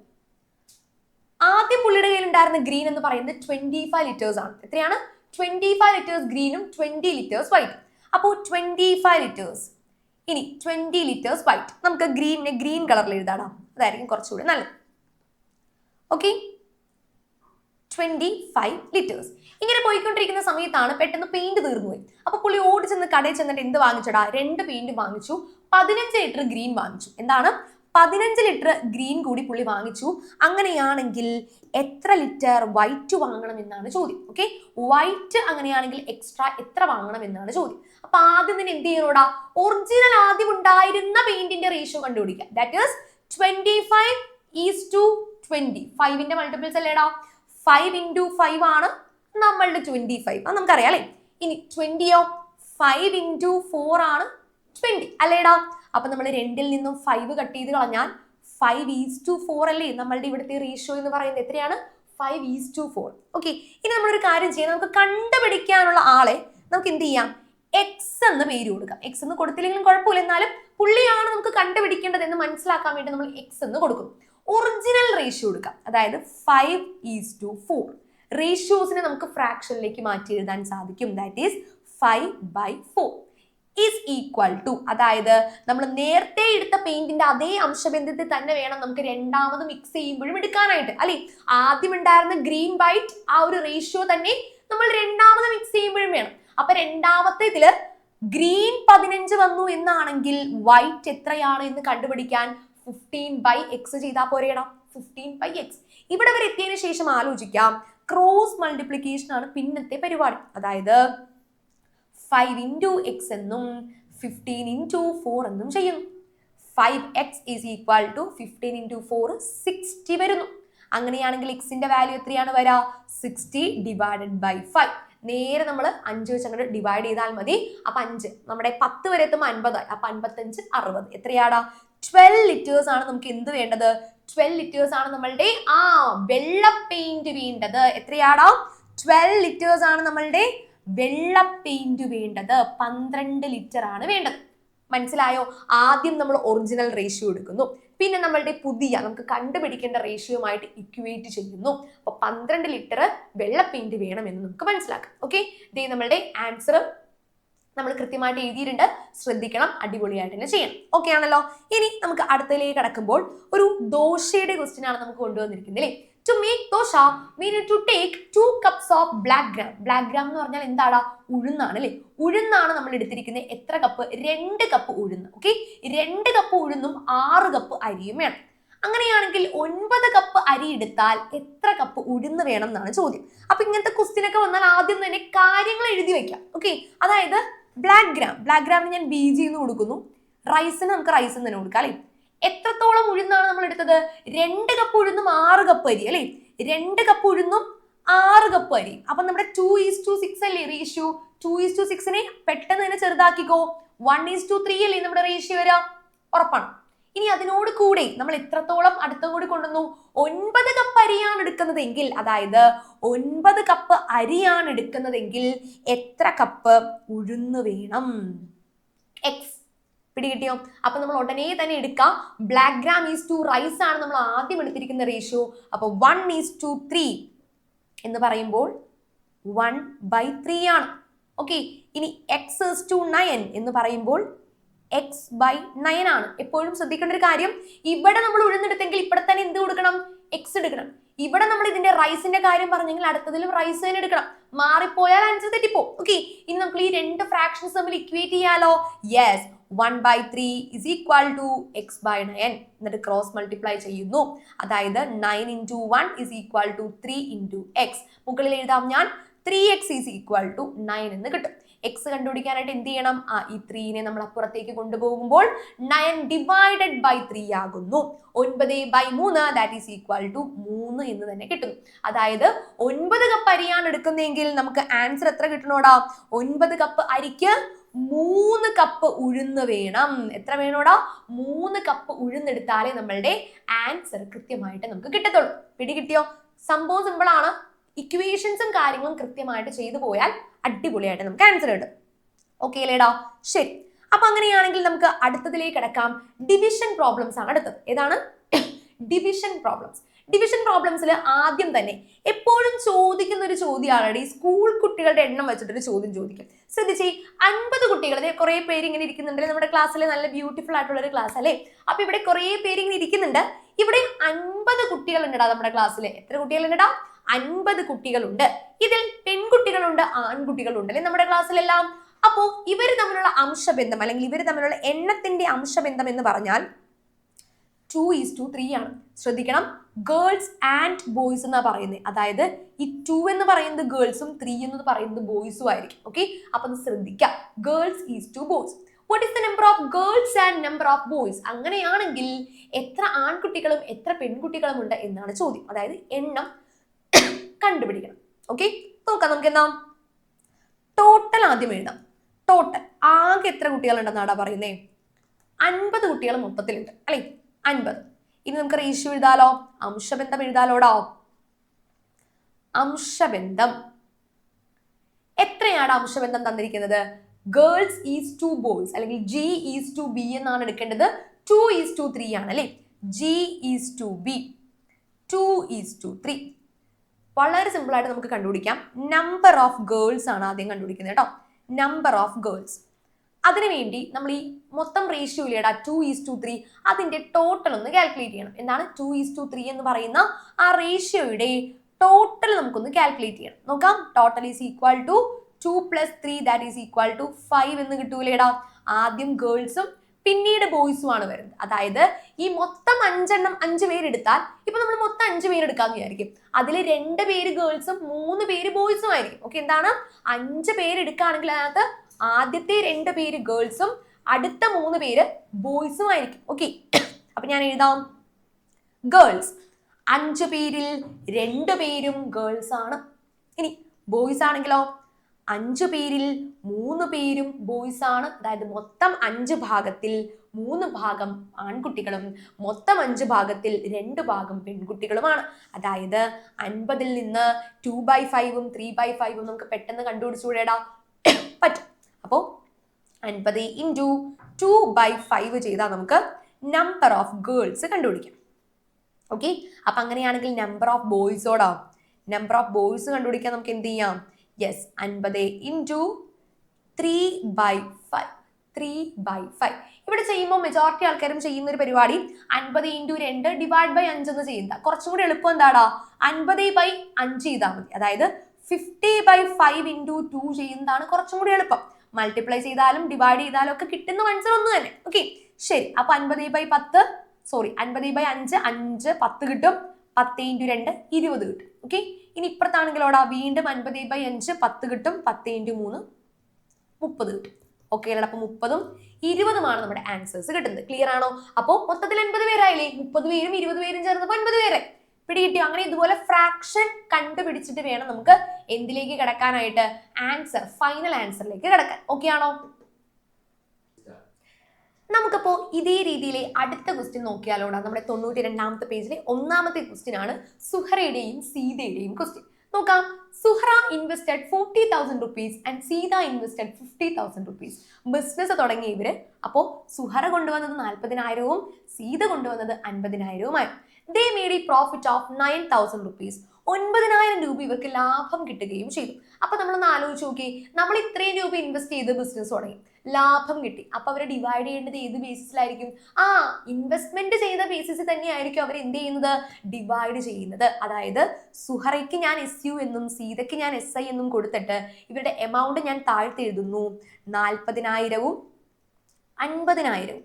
ആദ്യം പുള്ളിയുടെ കയ്യിൽ ഉണ്ടായിരുന്ന ഗ്രീൻ എന്ന് പറയുന്നത് ട്വന്റി ഫൈവ് ലിറ്റേഴ്സ് ആണ്. എത്രയാണ്? ട്വന്റി ഫൈവ് ലിറ്റേഴ്സ് ഗ്രീനും ട്വന്റി ലിറ്റേഴ്സ് വൈറ്റ് അപ്പോൾ ട്വന്റി ഫൈവ് ലിറ്റേഴ്സ് ഇനി ട്വന്റി ലിറ്റേഴ്സ് വൈറ്റ് നമുക്ക് ഗ്രീനിനെ ഗ്രീൻ കളറിൽ എഴുതാടാം. അതായിരിക്കും കുറച്ചുകൂടി നല്ലത്. ഓക്കെ ട്വന്റി ഫൈവ് ലിറ്റേഴ്സ് ഇങ്ങനെ പോയിക്കൊണ്ടിരിക്കുന്ന സമയത്താണ് പെട്ടെന്ന് പെയിന്റ് തീർന്നു പോയി. അപ്പൊ പുള്ളി ഓടി ചെന്ന് കടയിൽ ചെന്നിട്ട് എന്ത് വാങ്ങിച്ചടാ? രണ്ട് പെയിന്റ് വാങ്ങിച്ചു. പതിനഞ്ച് ലിറ്റർ ഗ്രീൻ വാങ്ങിച്ചു. എന്താണ്? പതിനഞ്ച് ലിറ്റർ ഗ്രീൻ കൂടി പുള്ളി വാങ്ങിച്ചു. അങ്ങനെയാണെങ്കിൽ എത്ര ലിറ്റർ വൈറ്റ് വാങ്ങണം എന്നാണ് ചോദ്യം ഓക്കെ വൈറ്റ് അങ്ങനെയാണെങ്കിൽ എക്സ്ട്രാ എത്ര വാങ്ങണം എന്നാണ് ചോദ്യം. അപ്പൊ ആദ്യം തന്നെ എന്ത് ചെയ്യണോടാ? ഒറിജിനൽ ആദ്യം ഉണ്ടായിരുന്ന പെയിന്റിന്റെ റേഷ്യോ കണ്ടുപിടിക്കുക. That is twenty five is to twenty ഫൈവിന്റെ multiples അല്ലേടാ? ഫൈവ് ഇന്റു ഫൈവ് ആണ് നമ്മളുടെ ട്വന്റി ഫൈവ് അത് നമുക്കറിയാം അല്ലേ? ഇനി ട്വന്റിയോ ഫൈവ് ഇന്റു ഫോർ ആണ് ട്വന്റി അല്ലേടാ? അപ്പൊ നമ്മൾ രണ്ടിൽ നിന്നും ഫൈവ് കട്ട് ചെയ്ത് കളഞ്ഞാൽ ഫൈവ് ഈസ് ടു ഫോർ അല്ലേ? നമ്മളുടെ ഇവിടുത്തെ റേഷ്യോ എന്ന് പറയുന്നത് എത്രയാണ്? Five is to four okay ഇനി നമ്മളൊരു കാര്യം ചെയ്യാം. നമുക്ക് കണ്ടുപിടിക്കാനുള്ള ആളെ നമുക്ക് എന്ത് ചെയ്യാം? എക്സ് എന്ന് പേര് കൊടുക്കാം. എക്സ് എന്ന് കൊടുത്തില്ലെങ്കിലും കുഴപ്പമില്ല. എന്നാലും പുള്ളിയാണ് നമുക്ക് കണ്ടുപിടിക്കേണ്ടത് എന്ന് മനസ്സിലാക്കാൻ വേണ്ടി നമ്മൾ എക്സ് എന്ന് കൊടുക്കും. ഒറിജിനൽ റേഷ്യോ എടുക്കാം അതായത് ഫൈവ് ഈസ് ടു ഫോർ റേഷ്യോസിനെ നമുക്ക് ഫ്രാക്ഷനിലേക്ക് മാറ്റി എഴുതാൻ സാധിക്കും. That is five by four is equal to അതായത് നമ്മൾ നേരത്തെ എടുത്ത പെയിന്റിന്റെ അതേ അംശബന്ധത്തിൽ തന്നെ വേണം നമുക്ക് രണ്ടാമത് മിക്സ് ചെയ്യുമ്പോഴും എടുക്കാനായിട്ട്. അല്ലെ? ആദ്യം ഉണ്ടായിരുന്ന ഗ്രീൻ വൈറ്റ് ആ ഒരു റേഷ്യോ തന്നെ നമ്മൾ രണ്ടാമത് മിക്സ് ചെയ്യുമ്പോഴും വേണം. അപ്പൊ രണ്ടാമത്തെ ഇതിൽ ഗ്രീൻ പതിനഞ്ച് വന്നു എന്നാണെങ്കിൽ വൈറ്റ് എത്രയാണ് എന്ന് കണ്ടുപിടിക്കാൻ ഫിഫ്റ്റീൻ ബൈ എക്സ് ചെയ്താൽ പോരേടാ. ഫിഫ്റ്റീൻ ബൈ എക്സ് ഇവിടെ വരെ എത്തിയതിനു ശേഷം ആലോചിക്കാം. ക്രോസ് മൾട്ടിപ്ലിക്കേഷൻ ആണ് പിന്നത്തെ പരിപാടി. അതായത് ഫൈവ് ഇന്റു എക്സ് എന്നും ഫിഫ്റ്റീൻ ഇന്റു ഫോർ എന്നും ചെയ്യും. Five x is equal to fifteen into four sixty വരുന്നു. അങ്ങനെയാണെങ്കിൽ എക്സിന്റെ വാല്യൂ എത്രയാണ് വരാ? സിക്സ്റ്റി ഡിവൈഡഡ് ബൈ ഫൈവ് നേരെ നമ്മൾ അഞ്ച് വെച്ച് അങ്ങോട്ട് ഡിവൈഡ് ചെയ്താൽ മതി. അപ്പൊ അഞ്ച്. നമ്മുടെ പത്ത് വരെ എത്തുമ്പോൾ അൻപതായി. അപ്പൊ അൻപത്തഞ്ച് അറുപത്. എത്രയാടാ? ട്വൽവ് ലിറ്റേഴ്സ് ആണ് നമുക്ക് എന്ത് വേണ്ടത്? ട്വൽവ് ലിറ്റേഴ്സ് ആണ് നമ്മളുടെ ആ വെള്ള പെയിന്റ് വേണ്ടത്. എത്രയാടാ? ട്വൽവ് ലിറ്റേഴ്സ് ആണ് നമ്മളുടെ വെള്ള പെയിന്റ് വേണ്ടത് പന്ത്രണ്ട് ലിറ്റർ ആണ് വേണ്ടത്. മനസ്സിലായോ? ആദ്യം നമ്മൾ ഒറിജിനൽ റേഷ്യോ എടുക്കുന്നു. പിന്നെ നമ്മളുടെ പുതിയ നമുക്ക് കണ്ടുപിടിക്കേണ്ട റേഷ്യോയുമായിട്ട് ഇക്വേറ്റ് ചെയ്യുന്നു. അപ്പൊ പന്ത്രണ്ട് ലിറ്റർ വെള്ള പെയിന്റ് വേണം എന്ന് നമുക്ക് മനസ്സിലാക്കാം. ഓക്കെ ഇതേ നമ്മളുടെ ആൻസർ നമ്മൾ കൃത്യമായിട്ട് എഴുതിയിട്ടുണ്ട്. ശ്രദ്ധിക്കണം അടിപൊളിയായിട്ട് തന്നെ ചെയ്യണം. ഓക്കെ ആണല്ലോ? ഇനി നമുക്ക് അടുത്തതിലേക്ക് കടക്കുമ്പോൾ ഒരു ദോശയുടെ ക്വസ്റ്റ്യൻ ആണ് നമുക്ക് കൊണ്ടുവന്നിരിക്കുന്നത് അല്ലേ? To make dosa we need to take two cups of black gram black gram എന്ന് പറഞ്ഞാൽ എന്താണ് ഉഴുന്നാണ് അല്ലേ? ഉഴുന്നാണ് നമ്മൾ എടുത്തിരിക്കുന്നത്. എത്ര കപ്പ് രണ്ട് കപ്പ് ഉഴുന്ന്. ഓക്കെ രണ്ട് കപ്പ് ഉഴുന്നും ആറ് കപ്പ് അരിയും വേണം. അങ്ങനെയാണെങ്കിൽ ഒൻപത് കപ്പ് അരി എടുത്താൽ എത്ര കപ്പ് ഉഴുന്ന് വേണം എന്നാണ് ചോദ്യം. അപ്പൊ ഇങ്ങനത്തെ ക്വസ്റ്റ്യൻ ഒക്കെ വന്നാൽ ആദ്യം തന്നെ കാര്യങ്ങൾ എഴുതി വെക്കാം. ഓക്കെ അതായത് ബ്ലാക്ക് ഗ്രാം ബ്ലാക്ക് ഗ്രാമിന് ഞാൻ ബി ജി എന്ന് കൊടുക്കുന്നു. റൈസിന് നമുക്ക് റൈസ് തന്നെ കൊടുക്കാം അല്ലേ? എത്രത്തോളം ഉഴുന്നാണ് നമ്മൾ എടുത്തത്? രണ്ട് കപ്പ് ഉഴുന്നും ആറ് കപ്പ് അരി അല്ലേ? രണ്ട് കപ്പ് ഉഴുന്നും ആറ് കപ്പ് അരി. അപ്പൊ നമ്മുടെ ടു ഈസ് ടു സിക്സ് അല്ലേ റേഷ്യോ ടു ഈസ് ടു സിക്സിനെ പെട്ടെന്ന് തന്നെ ചെറുതാക്കിക്കോ. വൺ ഈസ് ടു ത്രീ അല്ലേ നമ്മുടെ റേഷ്യോ വരാ ഉറപ്പാണ്. ഇനി അതിനോട് കൂടെ നമ്മൾ എത്രത്തോളം അടുത്തും കൂടി കൊണ്ടുവന്നു? ഒൻപത് കപ്പ് അരിയാണ് എടുക്കുന്നതെങ്കിൽ അതായത് ഒൻപത് കപ്പ് അരിയാണ് എടുക്കുന്നതെങ്കിൽ എത്ര കപ്പ് ഉഴുന്ന് വേണം? എക്സ് പിടികിട്ടിയോ? അപ്പൊ നമ്മൾ ഉടനെ തന്നെ എടുക്കാം. Black gram is to rice ആണ് നമ്മൾ ആദ്യം എടുത്തിരിക്കുന്ന റേഷ്യോ അപ്പൊ വൺ ഈസ് ടു ത്രീ എന്ന് പറയുമ്പോൾ വൺ ബൈ ത്രീ ആണ്. ഓക്കെ ഇനി എക്സ് ഈസ് ടു നയൻ എന്ന് പറയുമ്പോൾ എക്സ് ബൈ നയൻ ആണ്. എപ്പോഴും ശ്രദ്ധിക്കേണ്ട ഒരു കാര്യം ഇവിടെ നമ്മൾ ഉഴുന്നെടുത്തെങ്കിൽ ഇവിടെ തന്നെ എന്ത് കൊടുക്കണം? എക്സ് എടുക്കണം. ഇവിടെ നമ്മൾ ഇതിന്റെ റൈസിന്റെ കാര്യം പറഞ്ഞെങ്കിൽ അടുത്തതിലും റൈസ് തന്നെ എടുക്കണം. മാറിപ്പോയാൽ ആൻസർ തെറ്റിപ്പോ ഓക്കെ ഇനി നമുക്ക് ഈ രണ്ട് ഫ്രാക്ഷൻസ് തമ്മിൽ ഇക്വേറ്റ് ചെയ്യാലോ? Yes one by three is equal to x by nine എന്നിട്ട് ക്രോസ് മൾട്ടിപ്ലൈ ചെയ്യുന്നു. അതായത് nine into one is equal to three into x മുകളിൽ എഴുതാം ഞാൻ three x is equal to nine എന്ന് കിട്ടും. എക്സ് കണ്ടുപിടിക്കാനായിട്ട് എന്ത് ചെയ്യണം? ആ ഈ ത്രീനെ നമ്മൾ അപ്പുറത്തേക്ക് കൊണ്ടുപോകുമ്പോൾ നയൻ ഡിവൈഡഡ് ബൈ ത്രീ ആകുന്നു. ഒൻപത് ബൈ മൂന്ന് ദാറ്റ് ഈസ് ഈക്വൽ ടു മൂന്ന് എന്ന് തന്നെ കിട്ടുന്നു അതായത് ഒൻപത് കപ്പ് അരിയാണ് എടുക്കുന്നതെങ്കിൽ നമുക്ക് ആൻസർ എത്ര കിട്ടണോടാ? ഒൻപത് കപ്പ് അരിക്ക് മൂന്ന് കപ്പ് ഉഴുന്ന് വേണം. എത്ര വേണോടാ? മൂന്ന് കപ്പ് ഉഴുന്നെടുത്താലേ നമ്മളുടെ ആൻസർ കൃത്യമായിട്ട് നമുക്ക് കിട്ടത്തുള്ളൂ. പിടി കിട്ടിയോ സംഭവം സിമ്പിൾ ആണ്. ഇക്വേഷൻസും കാര്യങ്ങളും കൃത്യമായിട്ട് ചെയ്തു പോയാൽ അടിപൊളിയായിട്ട് നമുക്ക് ആൻസർ കിട്ടും. ഓക്കെ അല്ലേടാ? ശരി. അപ്പൊ അങ്ങനെയാണെങ്കിൽ നമുക്ക് അടുത്തതിലേക്ക് കിടക്കാം. ഡിവിഷൻ പ്രോബ്ലംസ് ആണ് അടുത്തത്. ഏതാണ്? ഡിവിഷൻ പ്രോബ്ലംസ് ഡിവിഷൻ പ്രോബ്ലംസിൽ ആദ്യം തന്നെ എപ്പോഴും ചോദിക്കുന്ന ഒരു ചോദ്യമാണ് ഈ സ്കൂൾ കുട്ടികളുടെ എണ്ണം വെച്ചിട്ടൊരു ചോദ്യം ചോദിക്കും. ശ്രദ്ധിച്ചേ അൻപത് കുട്ടികൾ കുറേ പേര് ഇങ്ങനെ ഇരിക്കുന്നുണ്ട് നമ്മുടെ ക്ലാസ്സിൽ നല്ല ബ്യൂട്ടിഫുൾ ആയിട്ടുള്ള ഒരു ക്ലാസ് അല്ലേ? അപ്പൊ ഇവിടെ കുറേ പേര് ഇങ്ങനെ ഇരിക്കുന്നുണ്ട്. ഇവിടെ അൻപത് കുട്ടികളുണ്ടടാ നമ്മുടെ ക്ലാസ്സിൽ എത്ര കുട്ടികളുണ്ടടാ? അൻപത് കുട്ടികളുണ്ട്. ഇതിൽ പെൺകുട്ടികളുണ്ട് ആൺകുട്ടികളുണ്ട് അല്ലെ നമ്മുടെ ക്ലാസ്സിലെല്ലാം അപ്പോൾ ഇവർ തമ്മിലുള്ള അംശബന്ധം അല്ലെങ്കിൽ ഇവർ തമ്മിലുള്ള എണ്ണത്തിന്റെ അംശബന്ധം എന്ന് പറഞ്ഞാൽ ടു ഈസ് ടു ത്രീ ആണ്. ശ്രദ്ധിക്കണം. ഗേൾസ് ആൻഡ് ബോയ്സ് എന്നാണ് പറയുന്നത് അതായത് ഈ ടു എന്ന് പറയുന്നത് ഗേൾസും ത്രീ എന്ന് പറയുന്നത് ബോയ്സും ആയിരിക്കും. ഓക്കെ അപ്പൊ അത് ശ്രദ്ധിക്കാം. Girls is to boys what is the number of girls and number of boys അങ്ങനെയാണെങ്കിൽ എത്ര ആൺകുട്ടികളും എത്ര പെൺകുട്ടികളും ഉണ്ട് എന്നാണ് ചോദ്യം. അതായത് എണ്ണം കണ്ടുപിടിക്കണം. ഓക്കെ നോക്കാം നമുക്ക് എന്താ ടോട്ടൽ ആദ്യം എഴുതാം. ടോട്ടൽ ആകെ എത്ര കുട്ടികളുണ്ടെന്നാടാ പറയുന്നേ? അൻപത് കുട്ടികൾ മൊത്തത്തിലുണ്ട്. അല്ലെ? അൻപത്. ഇനി നമുക്ക് റേഷ്യോ എഴുതാലോ? അംശബന്ധം എഴുതാലോടോ. അംശബന്ധം. എത്രയാണ് അംശബന്ധം തന്നിരിക്കുന്നത്? ഗേൾസ് ഈസ് ടു ബോയ്സ് അല്ലെങ്കിൽ ജി ഈസ് ടു ബി എന്നാണ് എടുക്കേണ്ടത്. ടു ഈസ് ടു ത്രീ ആണ് അല്ലേ? G is to B two is to three വളരെ സിമ്പിൾ ആയിട്ട് നമുക്ക് കണ്ടുപിടിക്കാം. നമ്പർ ഓഫ് ഗേൾസ് ആണ് ആദ്യം കണ്ടുപിടിക്കുന്നത് കേട്ടോ. നമ്പർ ഓഫ് ഗേൾസ് അതിനുവേണ്ടി നമ്മൾ ഈ മൊത്തം ratio ഇല്ലേടാ to is to three അതിന്റെ ടോട്ടൽ ഒന്ന് കാൽക്കുലേറ്റ് ചെയ്യണം. എന്താണ്? ടു ഈസ് ടു ത്രീ എന്ന് പറയുന്ന ആ റേഷ്യോയുടെ ടോട്ടൽ നമുക്കൊന്ന് കാൽക്കുലേറ്റ് ചെയ്യണം. നോക്കാം. Total is equal to two plus three that is equal to five എന്ന് കിട്ടൂലേടാ. ആദ്യം ഗേൾസും പിന്നീട് ബോയ്സുമാണ് വരുന്നത്. അതായത് ഈ മൊത്തം അഞ്ചെണ്ണം അഞ്ച് പേരെടുത്താൽ ഇപ്പൊ നമ്മൾ മൊത്തം അഞ്ച് പേരെടുക്കാന്ന് വിചാരിക്കും. അതിൽ രണ്ട് പേര് ഗേൾസും മൂന്ന് പേര് ബോയ്സും ആയിരിക്കും. ഓക്കെ എന്താണ്? അഞ്ച് പേരെടുക്കുകയാണെങ്കിൽ അതിനകത്ത് ആദ്യത്തെ രണ്ട് പേര് ഗേൾസും അടുത്ത മൂന്ന് പേര് ബോയ്സും ആയിരിക്കും. ഓക്കെ അപ്പൊ ഞാൻ എഴുതാം. ഗേൾസ്. അഞ്ച് പേരിൽ രണ്ട് പേരും ഗേൾസ് ആണ്. ഇനി ബോയ്സ് ആണെങ്കിലോ? അഞ്ചു പേരിൽ മൂന്ന് പേരും ബോയ്സ് ആണ്. അതായത് മൊത്തം അഞ്ച് ഭാഗത്തിൽ മൂന്ന് ഭാഗം ആൺകുട്ടികളും മൊത്തം അഞ്ച് ഭാഗത്തിൽ രണ്ട് ഭാഗം പെൺകുട്ടികളുമാണ്. അതായത് അൻപതിൽ നിന്ന് ടു ബൈ ഫൈവും ത്രീ ബൈ ഫൈവും നമുക്ക് പെട്ടെന്ന് കണ്ടുപിടിച്ചുകൂടേടാ പറ്റും. അപ്പോൾ അൻപത് ഇന്റു ടു ബൈ ഫൈവ് ചെയ്താൽ നമുക്ക് നമ്പർ ഓഫ് ഗേൾസ് കണ്ടുപിടിക്കാം. ഓക്കെ അപ്പം അങ്ങനെയാണെങ്കിൽ നമ്പർ ഓഫ് ബോയ്സോടാ നമ്പർ ഓഫ് ബോയ്സ് കണ്ടുപിടിക്കാൻ നമുക്ക് എന്ത് ചെയ്യാം? യെസ് അൻപത് into three by five three by five ഇവിടെ ചെയ്യുമ്പോൾ മെജോറിറ്റി ആൾക്കാരും ചെയ്യുന്ന ഒരു പരിപാടി അൻപത് ഇന്റു രണ്ട് ഡിവൈഡ് ബൈ അഞ്ച് എന്ന് ചെയ്യുന്ന കുറച്ചും കൂടി എളുപ്പം എന്താടാ? അൻപത് ബൈ അഞ്ച് ചെയ്താൽ മതി. അതായത് fifty by five into two ചെയ്യുന്നതാണ് കുറച്ചും കൂടി എളുപ്പം. മൾട്ടിപ്ലൈ ചെയ്താലും ഡിവൈഡ് ചെയ്താലും ഒക്കെ കിട്ടുന്ന ആൻസർ ഒന്ന് തന്നെ. ഓക്കെ ശരി. അപ്പൊ അൻപത് ബൈ പത്ത് സോറി അൻപത് ബൈ അഞ്ച് അഞ്ച് പത്ത് കിട്ടും. പത്ത് ഇന്റു രണ്ട് ഇരുപത് കിട്ടും. ഓക്കെ ഇനി ഇപ്പുറത്താണെങ്കിലോടാ വീണ്ടും അൻപത് ബൈ അഞ്ച് പത്ത് കിട്ടും. പത്ത് ഇന്റു മൂന്ന് മുപ്പത് കിട്ടും. ഓക്കെ അല്ലേ? അപ്പൊ മുപ്പതും ഇരുപതുമാണ് നമ്മുടെ ആൻസേഴ്സ് കിട്ടുന്നത്. ക്ലിയർ ആണോ? അപ്പോൾ മൊത്തത്തിൽ എൺപത് പേരായില്ലേ? മുപ്പത് പേരും ഇരുപത് പേരും ചേർന്നപ്പോൾ അൻപത് പേരെ. പിടികിട്ടിയോ? അങ്ങനെ ഇതുപോലെ ഫ്രാക്ഷൻ കണ്ടുപിടിച്ചിട്ട് വേണം നമുക്ക് എന്തിലേക്ക് കിടക്കാനായിട്ട്? ആൻസർ ഫൈനൽ ആൻസറിലേക്ക് കിടക്കാൻ. ഓക്കെ ആണോ? നമുക്കിപ്പോ ഇതേ രീതിയിലെ അടുത്ത ക്വസ്റ്റ്യൻ നോക്കിയാലോടാ. നമ്മുടെ തൊണ്ണൂറ്റി രണ്ടാമത്തെ പേജിലെ ഒന്നാമത്തെ ക്വസ്റ്റ്യൻ ആണ് സുഹറയുടെയും സീതയുടെയും ക്വസ്റ്റ്യൻ നോക്കാം. Suhara invested forty thousand rupees and Seetha invested fifty thousand rupees business തുടങ്ങിയ ഇവർ അപ്പോൾ സുഹറ കൊണ്ടുവന്നത് നാൽപ്പതിനായിരവും സീത കൊണ്ടുവന്നത് അൻപതിനായിരവുമായിരുന്നു. They made a profit of nine thousand rupees ഒൻപതിനായിരം രൂപ ഇവർക്ക് ലാഭം കിട്ടുകയും ചെയ്തു. അപ്പൊ നമ്മളൊന്ന് ആലോചിച്ച് നോക്കി നമ്മൾ ഇത്രയും രൂപ ഇൻവെസ്റ്റ് ചെയ്ത് ബിസിനസ് തുടങ്ങി. ലാഭം കിട്ടി. അപ്പൊ അവരെ ഡിവൈഡ് ചെയ്യേണ്ടത് ഏത് ബേസിസിലായിരിക്കും ആ ഇൻവെസ്റ്റ്മെന്റ് ചെയ്ത ബേസിസിൽ തന്നെയായിരിക്കും അവർ എന്ത് ചെയ്യുന്നത്? ഡിവൈഡ് ചെയ്യുന്നത്. അതായത് സുഹറയ്ക്ക് ഞാൻ എസ് യു എന്നും സീതയ്ക്ക് ഞാൻ എസ് ഐ എന്നും കൊടുത്തിട്ട് ഇവരുടെ എമൗണ്ട് ഞാൻ താഴ്ത്തെഴുതുന്നു നാൽപ്പതിനായിരവും അൻപതിനായിരവും.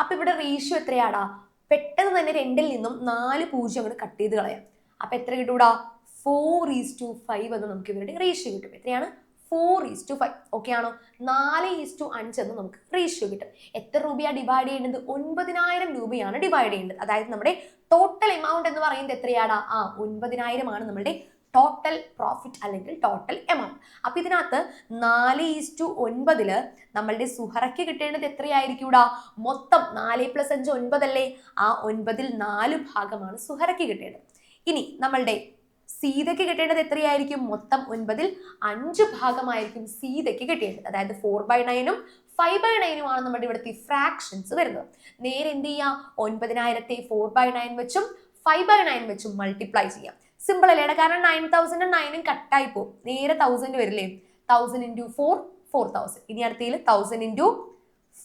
അപ്പൊ ഇവിടെ റേഷ്യോ എത്രയാടാ? പെട്ടെന്ന് തന്നെ രണ്ടിൽ നിന്നും നാല് പൂജ്യം അങ്ങോട്ട് കട്ട് ചെയ്ത് കളയാം. അപ്പൊ എത്ര കിട്ടൂടാ? ഫോർ ഈസ് ടു ഫൈവ് എന്ന് നമുക്ക് ഇവരുടെ റേഷ്യോ കിട്ടും. എത്രയാണ്? Four is to five okay ആണോ? നാല് ഈസ് ടു അഞ്ച് എന്ന് നമുക്ക് റേഷ്യോ കിട്ടും. എത്ര രൂപയാണ് ഡിവൈഡ് ചെയ്യേണ്ടത്? ഒൻപതിനായിരം രൂപയാണ് ഡിവൈഡ് ചെയ്യേണ്ടത്. അതായത് നമ്മുടെ ടോട്ടൽ എമൗണ്ട് എന്ന് പറയുന്നത് എത്രയാടാ? ആ ഒൻപതിനായിരം ആണ് നമ്മുടെ ടോട്ടൽ പ്രോഫിറ്റ് അല്ലെങ്കിൽ ടോട്ടൽ എമൗണ്ട് അപ്പൊ ഇതിനകത്ത് നാല് ഈസ് ടു ഒൻപതിൽ നമ്മളുടെ സുഹറയ്ക്ക് കിട്ടേണ്ടത് എത്രയായിരിക്കൂടാ? മൊത്തം നാല് പ്ലസ് അഞ്ച് ഒൻപതല്ലേ? ആ ഒൻപതിൽ നാല് ഭാഗമാണ് സുഹറയ്ക്ക് കിട്ടേണ്ടത്. ഇനി നമ്മളുടെ സീതയ്ക്ക് കിട്ടേണ്ടത് എത്രയായിരിക്കും? മൊത്തം ഒൻപതിൽ അഞ്ച് ഭാഗമായിരിക്കും സീതയ്ക്ക് കിട്ടേണ്ടത്. അതായത് ഫോർ ബൈ നയനും ഫൈവ് ബൈ നയനും ആണ് നമ്മുടെ ഇവിടുത്തെ ഫ്രാക്ഷൻസ് വരുന്നത്. നേരെ എന്ത് ചെയ്യുക ഒൻപതിനായിരത്തെ ഫോർ ബൈ നയൻ വെച്ചും ഫൈവ് ബൈ നയൻ വെച്ചും മൾട്ടിപ്ലൈ ചെയ്യാം. സിമ്പിൾ അല്ലേടാ കാരണം നയൻ തൗസൻഡ് നയനും കട്ടായി പോകും നേരെ തൗസൻഡ് വരില്ലേ? Thousand into four four thousand ഇനി അടുത്തതിൽ thousand into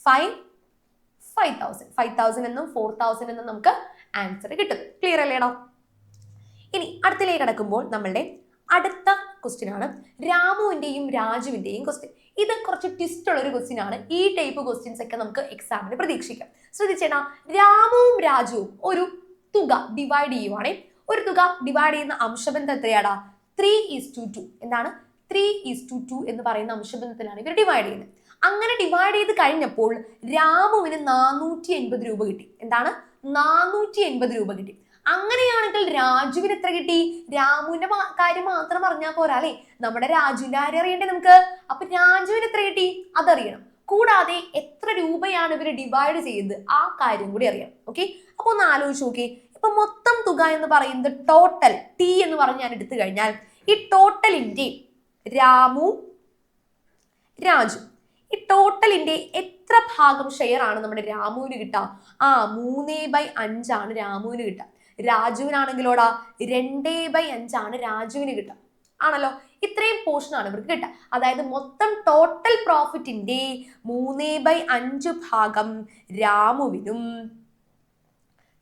five five thousand five thousand എന്നും ഫോർ തൗസൻഡ് എന്നും നമുക്ക് ആൻസർ കിട്ടും. ക്ലിയർ അല്ലേടോ ഇനി അടുത്തിലേക്ക് കിടക്കുമ്പോൾ നമ്മളുടെ അടുത്ത ക്വസ്റ്റ്യൻ ആണ്. രാമുവിന്റെയും രാജുവിന്റെയും ക്വസ്റ്റ്യൻ ഇത് കുറച്ച് ട്വിസ്റ്റ് ഉള്ള ഒരു ക്വസ്റ്റ്യൻ ആണ്. ഈ ടൈപ്പ് ക്വസ്റ്റ്യൻസ് ഒക്കെ നമുക്ക് എക്സാമിന് പ്രതീക്ഷിക്കാം. ശ്രദ്ധിച്ചേണ രാമുവും രാജുവും ഒരു തുക ഡിവൈഡ് ചെയ്യുവാണേ. ഒരു തുക ഡിവൈഡ് ചെയ്യുന്ന അംശബന്ധം എത്രയാടാ? ത്രീ ഈസ് ടു ടു എന്താണ്? ത്രീ ഈസ് ടു ടു എന്ന് പറയുന്ന അംശബന്ധത്തിലാണ് ഇവർ ഡിവൈഡ് ചെയ്യുന്നത്. അങ്ങനെ ഡിവൈഡ് ചെയ്ത് കഴിഞ്ഞപ്പോൾ രാമുവിന് നാനൂറ്റി എൺപത് രൂപ കിട്ടി. എന്താണ്? നാനൂറ്റി എൺപത് രൂപ കിട്ടി. അങ്ങനെയാണെങ്കിൽ രാജുവിന് എത്ര കിട്ടി? രാമുവിന്റെ കാര്യം മാത്രം പറഞ്ഞാൽ പോരാ അല്ലേ? നമ്മുടെ രാജുവിന്റെ കാര്യം അറിയണ്ടേ നമുക്ക്? അപ്പൊ രാജുവിന് എത്ര കിട്ടി? അതറിയണം. കൂടാതെ എത്ര രൂപയാണ് ഇവർ ഡിവൈഡ് ചെയ്തത്? ആ കാര്യം കൂടി അറിയണം. ഓക്കെ അപ്പൊ ഒന്ന് ആലോചിച്ച് നോക്കി ഇപ്പൊ മൊത്തം തുക എന്ന് പറയുന്നത് ടോട്ടൽ ടി എന്ന് പറഞ്ഞ് ഞാൻ എടുത്തു കഴിഞ്ഞാൽ ഈ ടോട്ടലിന്റെ രാമു രാജു. ഈ ടോട്ടലിന്റെ എത്ര ഭാഗം ഷെയർ ആണ് നമ്മുടെ രാമുവിന് കിട്ടുക? ആ മൂന്നേ ബൈ അഞ്ചാണ് രാമുവിന് കിട്ടുക. രാജുവിനാണെങ്കിലോടാ രണ്ടേ ബൈ അഞ്ചാണ് രാജുവിന് കിട്ടുക. ആണല്ലോ? ഇത്രയും പോർഷൻ ആണ് ഇവർക്ക് കിട്ടുക. അതായത് മൊത്തം ടോട്ടൽ പ്രോഫിറ്റിന്റെ മൂന്നേ ബൈ അഞ്ച് ഭാഗം രാമുവിനും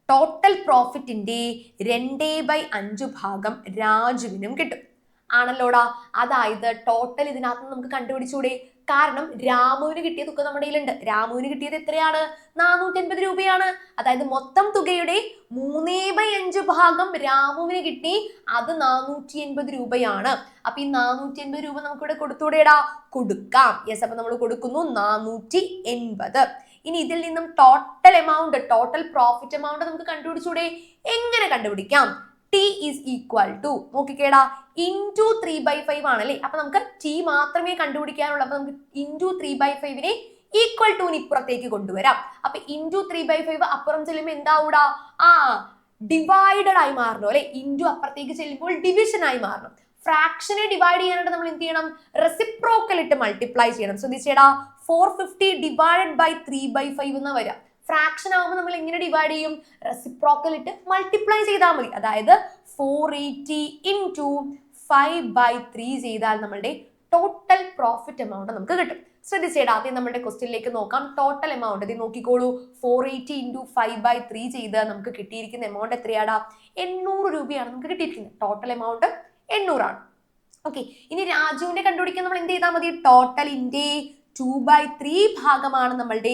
ടോട്ടൽ പ്രോഫിറ്റിന്റെ രണ്ടേ ബൈ അഞ്ച് ഭാഗം രാജുവിനും കിട്ടും. ആണല്ലോടാ? അതായത് ടോട്ടൽ ഇതിനകത്ത് നമുക്ക് കണ്ടുപിടിച്ചൂടെ? കാരണം രാമുവിന് കിട്ടിയ തുക നമ്മുടെ കയ്യിലുണ്ട്. രാമുവിന് കിട്ടിയത് എത്രയാണ്? നാനൂറ്റി അൻപത് രൂപയാണ്. അതായത് മൊത്തം തുകയുടെ മൂന്നേ ബൈ അഞ്ച് ഭാഗം രാമുവിന് കിട്ടി. അത് നാനൂറ്റി എൺപത് രൂപയാണ്. അപ്പൊ ഈ നാനൂറ്റി എൺപത് രൂപ നമുക്കിവിടെ കൊടുത്തൂടെടാ? കൊടുക്കാം. യെസ് അപ്പൊ നമ്മൾ കൊടുക്കുന്നു നാനൂറ്റി എൺപത് ഇനി ഇതിൽ നിന്നും total amount total profit amount നമുക്ക് കണ്ടുപിടിച്ചൂടെ? എങ്ങനെ കണ്ടുപിടിക്കാം? ടി ഈസ് ഈക്വൽ ടു നോക്കിക്കേടാ ഇന്റു ത്രീ ബൈ ഫൈവ് ആണല്ലേ? അപ്പൊ നമുക്ക് ടി മാത്രമേ കണ്ടുപിടിക്കാനുള്ളൂ. അപ്പൊ നമുക്ക് ഇന്റു ത്രീ ബൈ ഫൈവിനെ ഈക്വൽ ടുവിന് ഇപ്പുറത്തേക്ക് കൊണ്ടുവരാം. അപ്പൊ ഇന്റു ത്രീ ബൈ ഫൈവ് അപ്പുറം ചെല്ലുമ്പോൾ എന്താവൂടാ? ആ ഡിവൈഡഡ് ആയി മാറണം അല്ലെ? ഇന്റു അപ്പുറത്തേക്ക് ചെല്ലുമ്പോൾ ഡിവിഷൻ ആയി മാറണം. ഫ്രാക്ഷനെ ഡിവൈഡ് ചെയ്യാനായിട്ട് നമ്മൾ എന്ത് ചെയ്യണം? റെസിപ്രോക്കൽ ഇട്ട് മൾട്ടിപ്ലൈ ചെയ്യണം. ശ്രദ്ധിച്ചേടാ four fifty divided by three by five എന്ന് വരും. ഫ്രാക്ഷൻ ആകുമ്പോൾ നമ്മൾ എങ്ങനെ ഡിവൈഡ് ചെയ്യും? റെസിപ്രോക്കൽ ഇട്ട് മൾട്ടിപ്ലൈ ചെയ്താൽ മതി. അതായത് four eighty into five by three ചെയ്താൽ നമ്മളുടെ ടോട്ടൽ പ്രോഫിറ്റ് എമൗണ്ട് നമുക്ക് കിട്ടും. ശ്രദ്ധിച്ചേടാ ആദ്യം നമ്മുടെ ക്വസ്റ്റ്യനിലേക്ക് നോക്കാം. ടോട്ടൽ എമൗണ്ട് ഇത് നോക്കിക്കോളൂ. Four eighty into five by three ചെയ്ത് നമുക്ക് കിട്ടിയിരിക്കുന്ന എമൗണ്ട് എത്രയാടാ? എണ്ണൂറ് രൂപയാണ് നമുക്ക് കിട്ടിയിരിക്കുന്നത്. Total amount എണ്ണൂറാണ്. ഓക്കെ ഇനി രാജുവിനെ കണ്ടുപിടിക്കാൻ നമ്മൾ എന്ത് ചെയ്താൽ മതി? ടോട്ടൽ ഇന്റെ ടു ബൈ ത്രീ ഭാഗമാണ് നമ്മളുടെ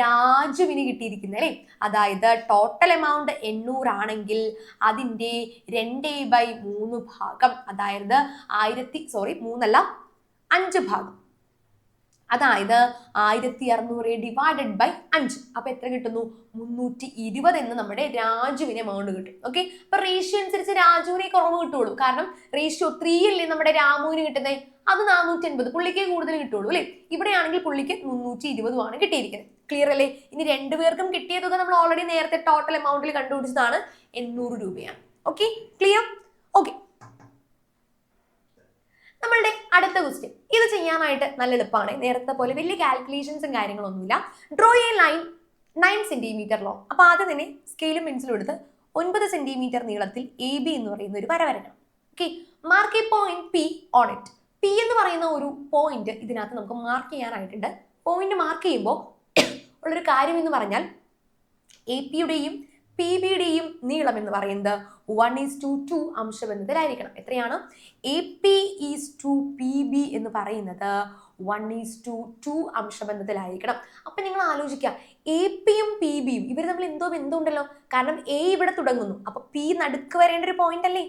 രാജുവിന് കിട്ടിയിരിക്കുന്നത് അല്ലേ? അതായത് ടോട്ടൽ എമൗണ്ട് എണ്ണൂറാണെങ്കിൽ അതിന്റെ രണ്ടേ ബൈ മൂന്ന് ഭാഗം അതായത് ആയിരത്തി സോറി മൂന്നല്ല അഞ്ച് ഭാഗം. അതായത് ആയിരത്തി അറുന്നൂറ് ഡിവൈഡഡ് ബൈ അഞ്ച്. അപ്പൊ എത്ര കിട്ടുന്നു? മുന്നൂറ്റി ഇരുപത് എന്ന് നമ്മുടെ രാജുവിന് എമൗണ്ട് കിട്ടും. ഓക്കെ അപ്പൊ റേഷ്യോ അനുസരിച്ച് രാജുവിനെ കുറവ് കിട്ടുള്ളൂ കാരണം റേഷ്യോ ത്രീ അല്ലേ നമ്മുടെ രാമുവിന് കിട്ടുന്നത് അത് നാനൂറ്റി അൻപത് പുള്ളിക്ക് കൂടുതൽ കിട്ടുള്ളൂ അല്ലേ? ഇവിടെയാണെങ്കിൽ പുള്ളിക്ക് മുന്നൂറ്റി ഇരുപതുമാണ് കിട്ടിയിരിക്കുന്നത്. ക്ലിയർ അല്ലേ? ഇനി രണ്ടുപേർക്കും കിട്ടിയ തുക നമ്മൾ ഓൾറെഡി നേരത്തെ ടോട്ടൽ എമൗണ്ടിൽ കണ്ടുപിടിച്ചതാണ് എണ്ണൂറ് രൂപയാണ്. ഓക്കെ ക്ലിയർ ഓക്കെ നമ്മളുടെ അടുത്ത ക്വസ്റ്റ്യൻ ഇത് ചെയ്യാനായിട്ട് നല്ല എളുപ്പമാണ്. നേരത്തെ പോലെ വലിയ കാൽക്കുലേഷൻസും കാര്യങ്ങളൊന്നുമില്ല. Draw a line nine centimetre law അപ്പൊ ആദ്യം തന്നെ സ്കെയിലും പെൻസിലും എടുത്ത് ഒൻപത് സെന്റിമീറ്റർ നീളത്തിൽ എ ബി എന്ന് പറയുന്ന ഒരു വര വരണം okay mark a point P on it P എന്ന് പറയുന്ന ഒരു പോയിന്റ് ഇതിനകത്ത് നമുക്ക് മാർക്ക് ചെയ്യാനായിട്ടുണ്ട്. പോയിന്റ് മാർക്ക് ചെയ്യുമ്പോൾ ഉള്ളൊരു കാര്യം എന്ന് പറഞ്ഞാൽ എ പിയുടെയും പി ബി ഡിയും നീളം എന്ന് പറയുന്നത് വൺ ഈസ് ടു ടു അംശബന്ധത്തിലായിരിക്കണം എത്രയാണ്? A P is to P B എന്ന് പറയുന്നത് വൺ ഈസ് ടു ടു അംശബന്ധത്തിലായിരിക്കണം അപ്പം നിങ്ങൾ ആലോചിക്കുക എ പിയും പി ബിയും ഇവർ തമ്മിൽ എന്തോ ബന്ധമുണ്ടല്ലോ. കാരണം എ ഇവിടെ തുടങ്ങുന്നു. അപ്പം പി നടുക്ക് വരേണ്ട ഒരു പോയിന്റ് അല്ലേ?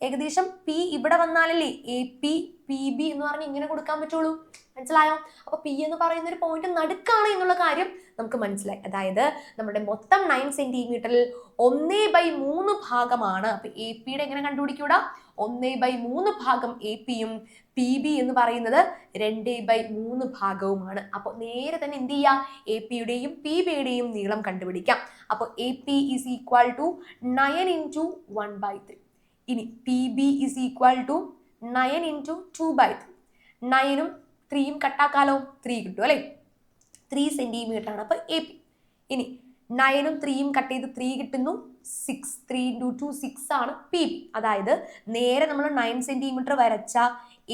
ഏകദേശം പി ഇവിടെ വന്നാലല്ലേ എ പി പി ബി എന്ന് പറഞ്ഞ് ഇങ്ങനെ കൊടുക്കാൻ പറ്റുള്ളൂ. മനസ്സിലായോ? അപ്പൊ പി എന്ന് പറയുന്ന ഒരു പോയിന്റ് നടുക്കാണ് എന്നുള്ള കാര്യം നമുക്ക് മനസ്സിലായി. അതായത് നമ്മുടെ മൊത്തം നയൻ സെന്റിമീറ്ററിൽ ഒന്നേ ബൈ മൂന്ന് ഭാഗമാണ്. അപ്പൊ എ പിയുടെ എങ്ങനെ കണ്ടുപിടിക്കൂടാ? ഒന്നേ ബൈ മൂന്ന് ഭാഗം എ പിയും പി ബി എന്ന് പറയുന്നത് രണ്ടേ ബൈ മൂന്ന് ഭാഗവുമാണ്. അപ്പോൾ നേരെ തന്നെ എന്ത് ചെയ്യുക എ പിയുടെയും പി ബിയുടെയും നീളം കണ്ടുപിടിക്കാം. അപ്പോൾ A P is equal to nine into one by three ഇനി P B is equal to nine into two by three നയനും ത്രീയും കട്ടാക്കാലോ ത്രീ കിട്ടും അല്ലേ? ത്രീ സെന്റിമീറ്റർ ആണ്. അപ്പോൾ എ പി ഇനി നയനും ത്രീയും കട്ട് ചെയ്ത് ത്രീ കിട്ടുന്നു. Six three into two six ആണ് പി ബി അതായത് നേരെ നമ്മൾ നയൻ സെന്റിമീറ്റർ വരച്ച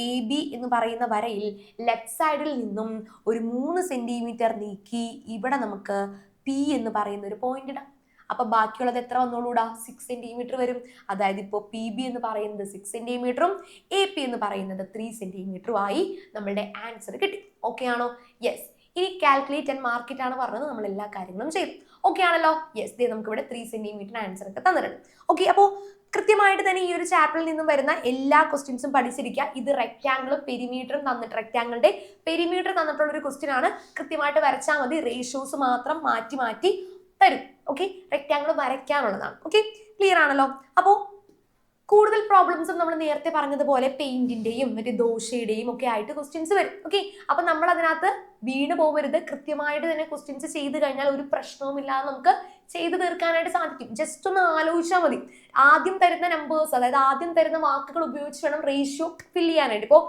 എ ബി എന്ന് പറയുന്ന വരയിൽ ലെഫ്റ്റ് സൈഡിൽ നിന്നും ഒരു മൂന്ന് സെന്റിമീറ്റർ നീക്കി ഇവിടെ നമുക്ക് പി എന്ന് പറയുന്ന ഒരു പോയിന്റ് ഇടാം. അപ്പൊ ബാക്കിയുള്ളത് എത്ര വന്നോളൂടാ? സിക്സ് സെന്റിമീറ്റർ വരും. അതായത് ഇപ്പോൾ പി ബി എന്ന് പറയുന്നത് സിക്സ് സെന്റിമീറ്ററും എ പി എന്ന് പറയുന്നത് ത്രീ സെന്റിമീറ്ററും ആയി നമ്മളുടെ ആൻസർ കിട്ടി. ഓക്കെ ആണോ? യെസ് ഇനി കാൽക്കുലേറ്റ് ആൻഡ് മാർക്കറ്റ് ആണ് പറഞ്ഞത്. നമ്മൾ എല്ലാ കാര്യങ്ങളും ചെയ്യും ഓക്കെ ആണല്ലോ? യെസ് ദേ നമുക്ക് ഇവിടെ ത്രീ സെന്റിമീറ്റർ ആൻസർ ഒക്കെ തന്നിട്ടുണ്ട്. ഓക്കെ അപ്പോൾ കൃത്യമായിട്ട് തന്നെ ഈ ഒരു ചാപ്റ്ററിൽ നിന്നും വരുന്ന എല്ലാ ക്വസ്റ്റ്യൻസും പഠിച്ചിരിക്കുക. ഇത് റെക്റ്റാങ്കിളും പെരിമീറ്ററും തന്നിട്ട് റെക്റ്റാങ്കിളിന്റെ പെരിമീറ്റർ തന്നിട്ടുള്ള ഒരു ക്വസ്റ്റ്യൻ ആണ്. കൃത്യമായിട്ട് വരച്ചാൽ മതി. റേഷ്യോസ് മാത്രം മാറ്റി മാറ്റി തരും. ഓക്കെ റെക്റ്റാങ്കിൾ വരയ്ക്കാനുള്ളതാണ്. ഓക്കെ ക്ലിയർ ആണല്ലോ? അപ്പോൾ കൂടുതൽ പ്രോബ്ലംസും നമ്മൾ നേരത്തെ പറഞ്ഞതുപോലെ പെയിന്റിന്റെയും മറ്റേ ദോശയുടെയും ഒക്കെ ആയിട്ട് ക്വസ്റ്റ്യൻസ് വരും. ഓക്കെ അപ്പൊ നമ്മൾ അതിനകത്ത് വീണ് പോകരുത് കൃത്യമായിട്ട് തന്നെ ക്വസ്റ്റ്യൻസ് ചെയ്ത് കഴിഞ്ഞാൽ ഒരു പ്രശ്നവുമില്ലാതെ നമുക്ക് ചെയ്തു തീർക്കാനായിട്ട് സാധിക്കും. ജസ്റ്റ് ഒന്ന് ആലോചിച്ചാൽ മതി. ആദ്യം തരുന്ന നമ്പേഴ്സ് അതായത് ആദ്യം തരുന്ന വാക്കുകൾ ഉപയോഗിച്ച് വേണം റേഷ്യോ ഫിൽ ചെയ്യാനായിട്ട്. ഇപ്പോൾ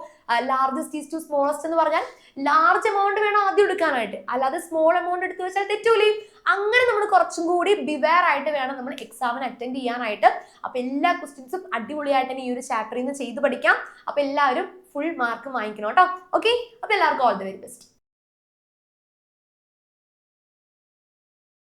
ലാർജസ്റ്റ് ഈസ് ടു സ്മോളസ്റ്റ് എന്ന് പറഞ്ഞാൽ ലാർജ് എമൗണ്ട് വേണം ആദ്യം എടുക്കാനായിട്ട്. അല്ലാതെ സ്മോൾ എമൗണ്ട് എടുത്ത് വെച്ചാൽ തെറ്റൂലേ. അങ്ങനെ നമ്മൾ കുറച്ചും കൂടി ബിവെയർ ആയിട്ട് വേണം നമ്മൾ എക്സാമിന് അറ്റൻഡ് ചെയ്യാനായിട്ട്. അപ്പൊ എല്ലാ ക്വസ്റ്റ്യൻസും അടിപൊളിയായിട്ട് തന്നെ ഈ ഒരു ചാപ്റ്ററിൽ നിന്ന് ചെയ്ത് പഠിക്കാം. അപ്പൊ എല്ലാവരും ഫുൾ മാർക്ക് വാങ്ങിക്കണം കേട്ടോ. ഓക്കെ അപ്പൊ എല്ലാവർക്കും ഓൾ ദി വെരി ബെസ്റ്റ്